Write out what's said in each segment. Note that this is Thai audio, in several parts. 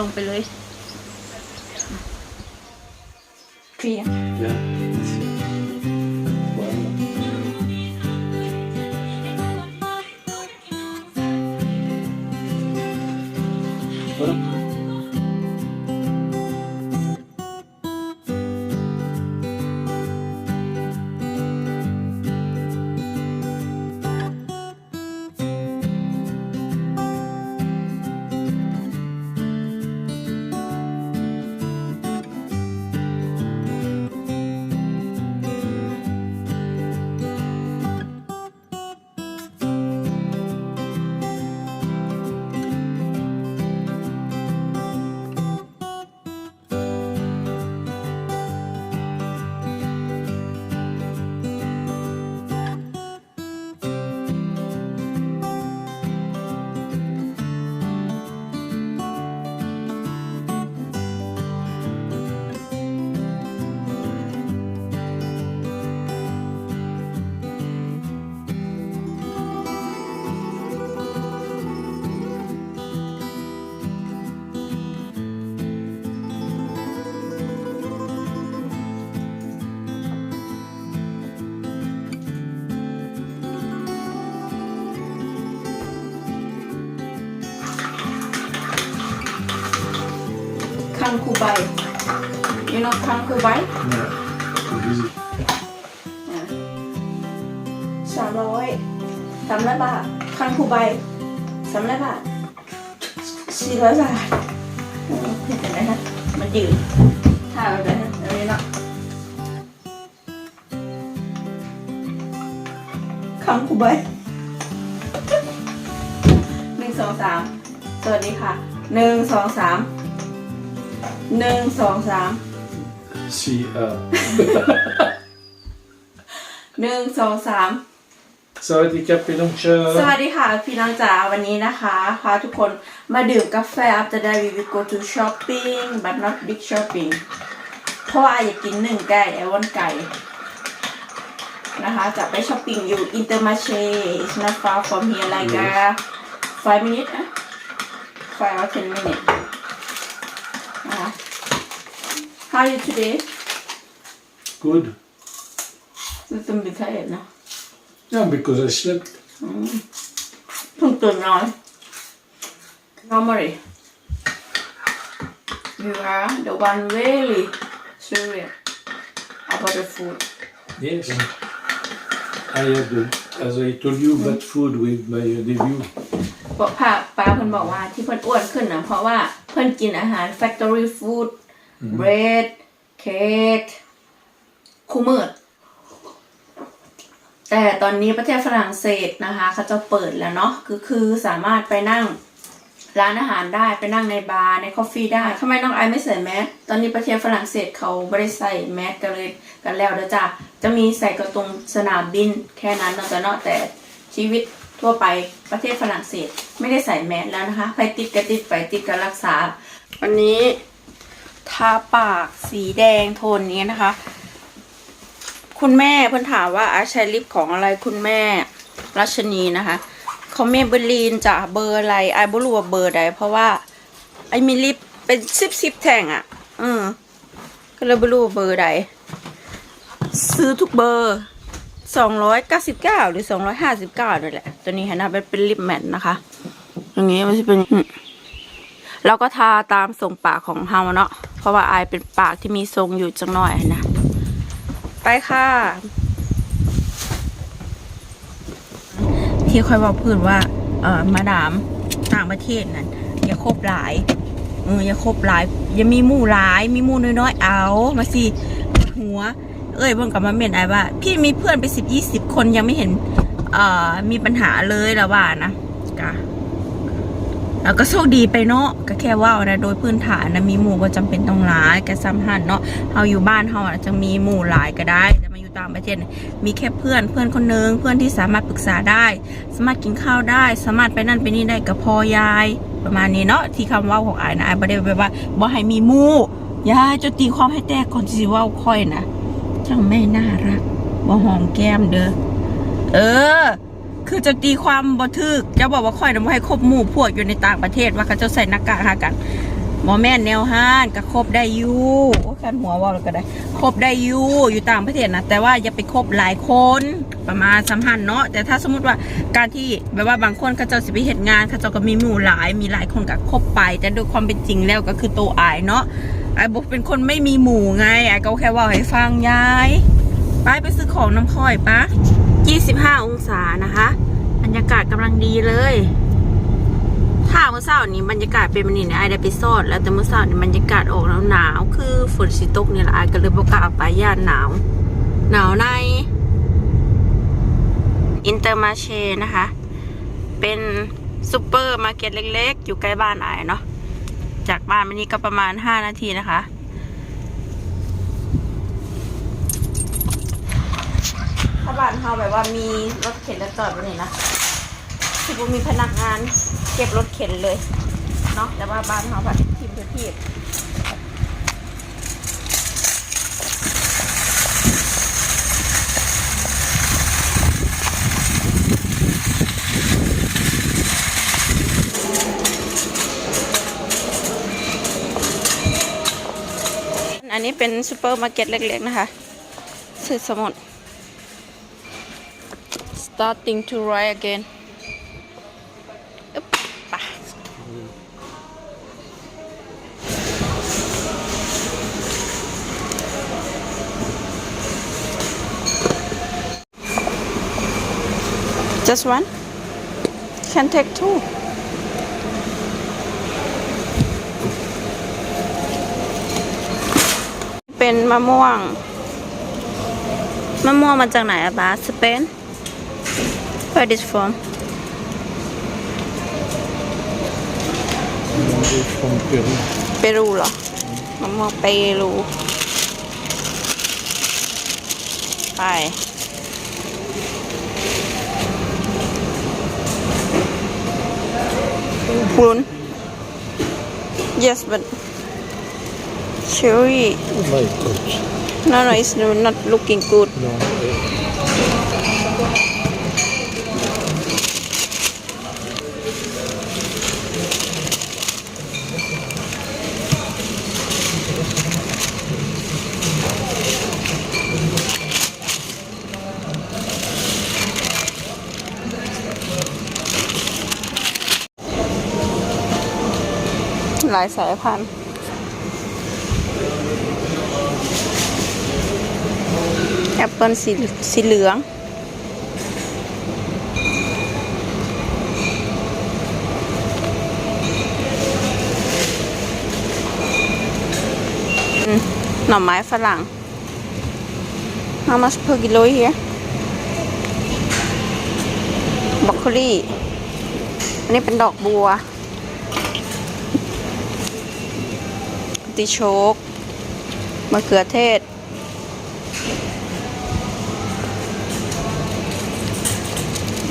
ลงไปเลยฟรี Bien. คังคูใบ you know คังคูใบ Voilà. Faut viser. สามร้อยสามร้อยบาทคังคูใบสามร้อยบาทสี่ร้อยบาทเออเห็นไหมฮะมันยืนถ่ายแบบนั้นอันนี้เนาะคังคูใบหนึ่งสองสามสวัสดีค่ะหนึ่งสองสาม หนึ่งสองสาม Ici, ah. หนึ่งสองสาม Ça va des capes et donc สวัสดีค่ะ พี่น้องจ๋าวันนี้นะคะพาทุกคนมาดื่มกาแฟ after that we will go to shopping but not big shopping เพราะว่าอยากกินหนึ่งไก่ไอวอนไก่นะคะจะไปช้อปปิ้งอยู่ Intermarché it's not far from here like uh, five minutes นะ five or ten minutes นะคะ how are you today good. รู้สึกมีใครเห็นนะ No, because I slept. เพิ่งตื่นนอน normally you are the one really serious about the food Yes. I had, uh, as I told you, bad food with my uh, debut. บอกป้าป้าเพิ่นบอกว่าที่เพิ่นอ้วนขึ้นนะเพราะว่าเพิ่นกินอาหาร factory food bread cake คูมืด แต่ตอนนี้ประเทศฝรั่งเศสนะคะเขาจะเปิดแล้วเนาะคือคือสามารถไปนั่งร้านอาหารได้ไปนั่งในบาร์ในคอฟฟี่ได้ทำไมน้องไอไม่ใส่แมสตอนนี้ประเทศฝรั่งเศสเขาไม่ได้ใส่แมสกันเลยกันแล้วเด้อจ้ะจะมีใส่กระตรงสนามบินแค่นั้นนาะแต่เนาะแต่ชีวิตทั่วไปประเทศฝรั่งเศส ไม่ได้ใส่แมสแล้วนะคะ ไปติดก็ติดไปติดก็รักษา วันนี้ ทาปากสีแดงโทนนี้นะคะ คุณแม่เพิ่นถามว่าอาใช้ลิปของอะไรคุณแม่รัชนีนะคะเขาเมเบลีนจะเบอร์อะไรไอ้บ่รู้ว่าเบอร์ใดเพราะว่าไอ้มีลิปเป็นสิบสิบแท่งอะ อืมก็เลยบ่รู้ว่าเบอร์ใด ซื้อทุกเบอร์สองร้อยเก้าสิบเก้าหรือสองร้อยห้าสิบเก้าด้วยแหละ ตัวนี้เห็นนะเป็นเป็นลิปแมทนะคะ อย่างนี้มันจะเป็น เราก็ทาตามทรงปากของเฮาเนาะเพราะว่าอายเป็นปากที่มีทรงอยู่จังหน่อยนะ ไปค่ะ ที่ค่อยบอกพื้นว่า เออมาดามต่างประเทศนั่นอย่าคบหลายเอออย่าคบหลาย อย่ามีมู่หลาย มีมู่น้อยๆเอา มาสิหัว เอ้ยเบิ่งกับมาเมนไอ้ว่า พี่มีเพื่อนไปสิบยี่สิบคนยังไม่เห็น เอ่อมีปัญหาเลยและว่านะกะ แล้วก็โชคดีไปเนาะก็แค่ว่านะโดยพื้นฐานนะมีหมู่ก็จำเป็นต้องหลายก็ซ้ำหันเนาะเฮาอยู่บ้านเฮาอะจะมีหมู่หลายก็ได้แต่มาอยู่ต่างประเทศมีแค่เพื่อนเพื่อนคนนึงเพื่อนที่สามารถปรึกษาได้ สามารถกินข้าวได้ สามารถไปนั่นไปนี่ได้กับพ่อยายประมาณนี้เนาะที่คำเว่าของอายนะอายบ่ได้แบบว่าบ่ให้มีหมู่ยายจะตีความให้แตกก่อนสิว่าค่อยนะเจ้าแม่น่ารักบ่หอมแก้มเด้อเออ คือจะตีความบ่ทึกจะบอกว่าค่อยนะบ่ให้ครบหมู่พวกอยู่ในต่างประเทศว่าเขาจะใส่หน้ากากหากันหมอแม่นแนวห้านก็ครบได้อยู่โอ้คันหัวว่าก็ได้ครบได้อยู่อยู่ต่างประเทศนะแต่ว่าอย่าไปครบหลายคนประมาณสำหันธ์เนาะแต่ถ้าสมมติว่าการที่แบบว่าบางคนเขาเจ้าสิไปเหตุงานเขาเจ้าก็มีหมู่หลายมีหลายคนก็ครบไป แต่โดยความเป็นจริงแล้วก็คือตัวอายเนาะไอ้บอกเป็นคนไม่มีหมู่ไงไอ้ก็แค่ว่าให้ฟังยายไปไปซื้อของน้ำค่อยปะ 25 องศานะคะ บรรยากาศกำลังดีเลย ถ้าเมื่อเช้านี้บรรยากาศเป็นแบบนี้เนี่ยไอได้ไปซอดแล้วแต่เมื่อเช้านี้บรรยากาศออกแล้วหนาวคือฝนสิตกเนี่ยละไอก็เลยบอกกล้าออกไปย่านหนาว หนาวในอินเตอร์มาเชนะคะ เป็นซูเปอร์มาร์เก็ตเล็กๆ อยู่ใกล้บ้านไอเนาะจากบ้านมานี่ก็ประมาณ 5 นาทีนะคะ ถ้าบ้านเฮาแบบว่ามีรถเข็นแล้วจอดไว้นี่นะคือบ่มีพนักงานเก็บรถเข็นเลยเนาะแต่ว่าบ้านเขาแบบทีมพื้นที่อันนี้เป็นซูเปอร์มาร์เก็ตเล็กๆนะคะซื้อสมุด starting to write again อึ๊บไป just one can take two เป็นมะม่วง มะม่วงมาจากไหนอะบาสเปน where is from from Peru. เปรูเหรอมะม่วงเปรูไป Prune. Yes, but cherry. Oh my God. No, no, it's not looking good. No. หลายสายพันธุ์แอปเปิลสีสีเหลือง หน่อไม้ฝรั่ง How much per kilo here บรอกโคลีอันนี้เป็นดอกบัว ติโชกมะเขือเทศ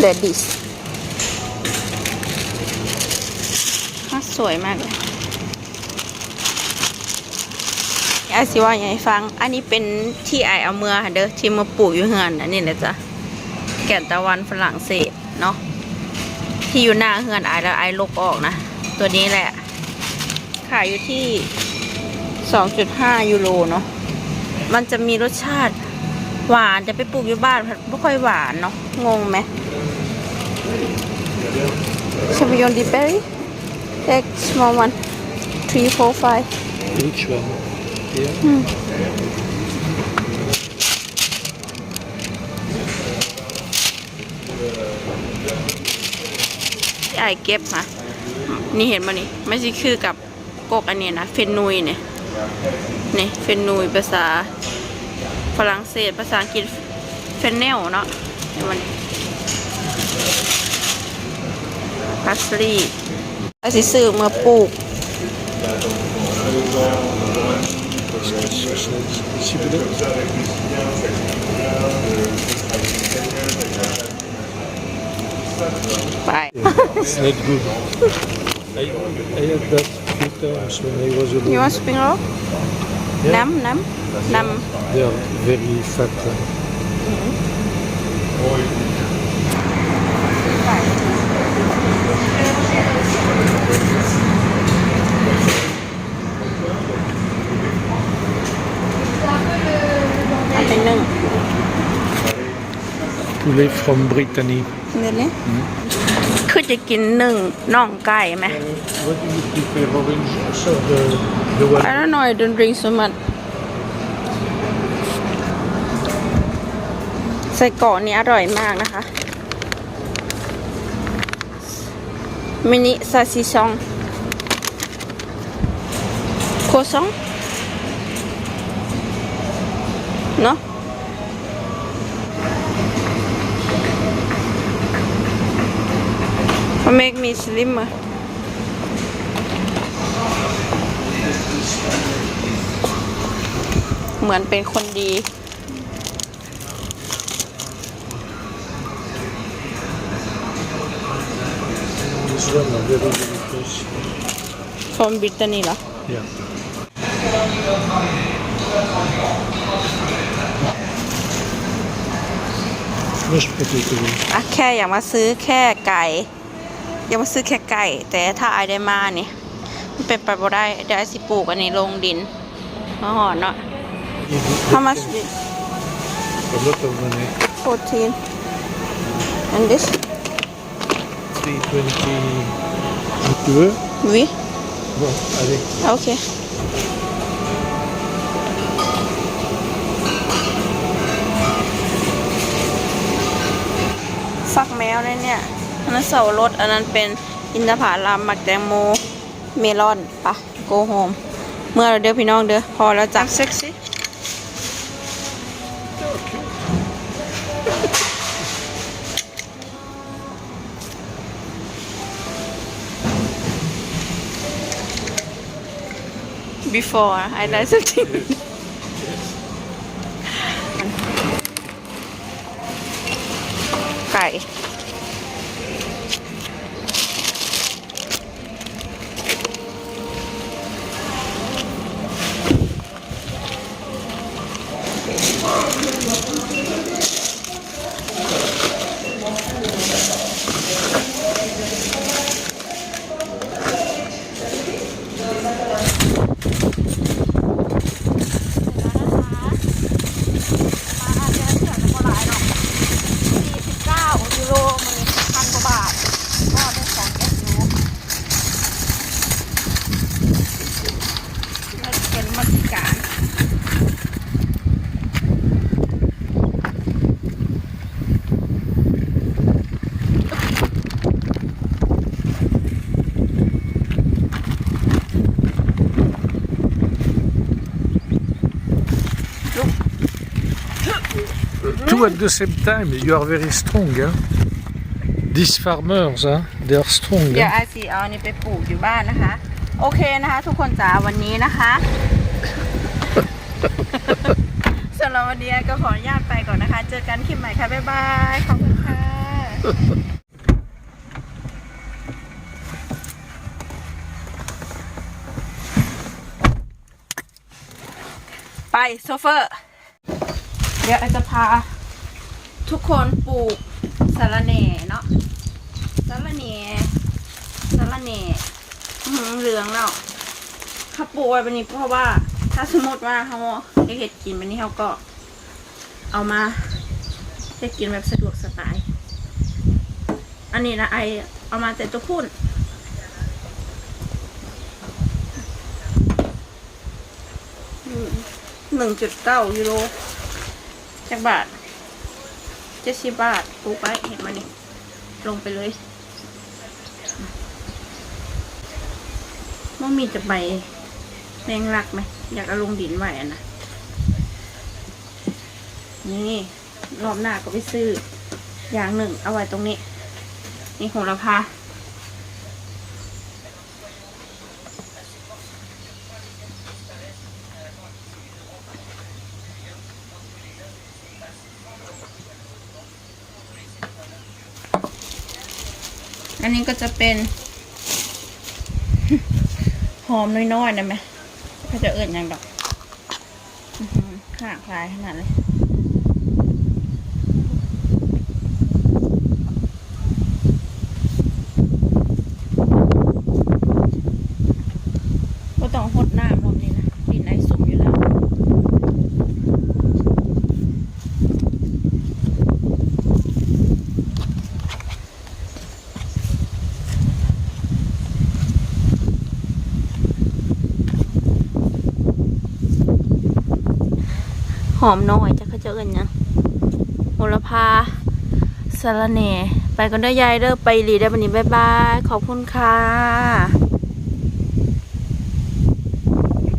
เลดิสสวยมากเลยไอซิว่าอย่างไรฟัง อันนี้เป็นที่ไอเอาเมือเด้อที่มาปลูกอยู่เฮือนอันนี้นะจ๊ะแก่นตะวันฝรั่งเศสเนาะ ที่อยู่หน้าเฮือนไอแล้วไอลกออกนะ ตัวนี้แหละ ขายอยู่ที่ 2.5 ยูโรเนาะ มันจะมีรสชาติหวานจะไปปลูกอยู่บ้านไม่ค่อยหวานเนาะ งงไหม Champion de berry take small one three four five Which one? Here? ที่ไอายเก็บมานี่เห็นมานี่ไม่ใช่คือกับกกอันนี้นะ เฟนนุยเนี่ย นี่เฟนนุยภาษาฝรั่งเศส ภาษาอังกฤษเฟนเนลเนาะเห็นมันพัสลีอาสิซื้อมาปลูก S'il vous plaît. ไป It's not good. I, I had that few was. You want spring roll? Yeah. Nam, nam, nam. They are very fat. Mm -hmm. Poulet from Brittany. Mm. คือจะกินหนึ่งน่องไก่ไหม What do you prefer, orange juice or the, the one? I don't know I don't drink so much ใส่เกาะนี้อร่อยมากนะคะ มินิซาซิซองโคซองเนาะ make me slimmer เหมือนเป็นคนดี This one are very, very fresh. from Brittany เหรอ Yeah. Fresh potato. อะแค่อยากมาซื้อแค่ไก่ อยากมาซื้อแค่ไก่ แต่ถ้าไอได้มาเนี่ยมันเป็นไปบ่ได้เดี๋ยวไอสิปลูกอันนี้ลงดินมาหอนเนาะ How much this? A lot of money. 14 and this 320. Tu veux oui Bon, allez. ok ฟักแมวเลยเนี่ย อันนั้นเสาวรสอันนั้นเป็นอินทผลัมหมักแตงโมเมลอนปะโกโฮมเมื่อเราเด้อพี่น้องเด้อพอแล้วจ้ะเซ็กซี่ before I like something ไก่ มาอาจจะเสือจะบ่หลายดอก49ยูโรมันพันกว่าบาท ก็ได้สองแอสยูแล้วเป็นมัติการ Two at the same time. You are very strong, huh? These farmers, huh? They are strong. เดี๋ยว Huh? อาซีเอาอันนี้ไปปลูกอยู่บ้านนะคะ โอเคนะคะ ทุกคนจ๋าวันนี้นะคะสำหรับวันนี้ก็ขออนุญาตไปก่อนนะคะ เจอกันคลิปใหม่ค่ะ บ๊ายบาย ขอบคุณค่ะ ไปโซเฟอร์ เดี๋ยวไอจะพา ทุกคนปลูกสาระแหน่เนาะสาระแหน่สาระแหน่เหลืองแล้วเขาปลูกไว้แบบนี้เพราะว่า ถ้าสมมติว่าเขาได้เห็ดกินแบบนี้เขาก็ เอามาเห็ดกินแบบสะดวกสบาย อันนี้นะไอเอามาแต่ตัวพุ่นหนึ่งจุดเก้ายูโรจากบาท เจ็ดสิบบาทปลูกไว้เห็นมาเนี่ลงไปเลยมังมีจะใบแมงลักไหม อยากเอาลงดินไหวนะ นี่ รอบหน้าก็ไปซื้อ อย่างหนึ่ง เอาไว้ตรงนี้ นี่โหระพา อันนี้ก็จะเป็นหอมน้อยๆนะไหมก็จะเอื่นอย่างดอกอื้อหือข้างคลายขนาดเลย ก็ต้องหดน้ำรอบนี้นะดินไอสุ่มอยู่แล้ว อ ห อมน้อยจะเขาเจะเอินยังโหระพาสาระแหน่ ไปกันด้วยายเด้อไปอีหลีได้อบันนี้บ๊ายบาย ขอบคุณค่ะ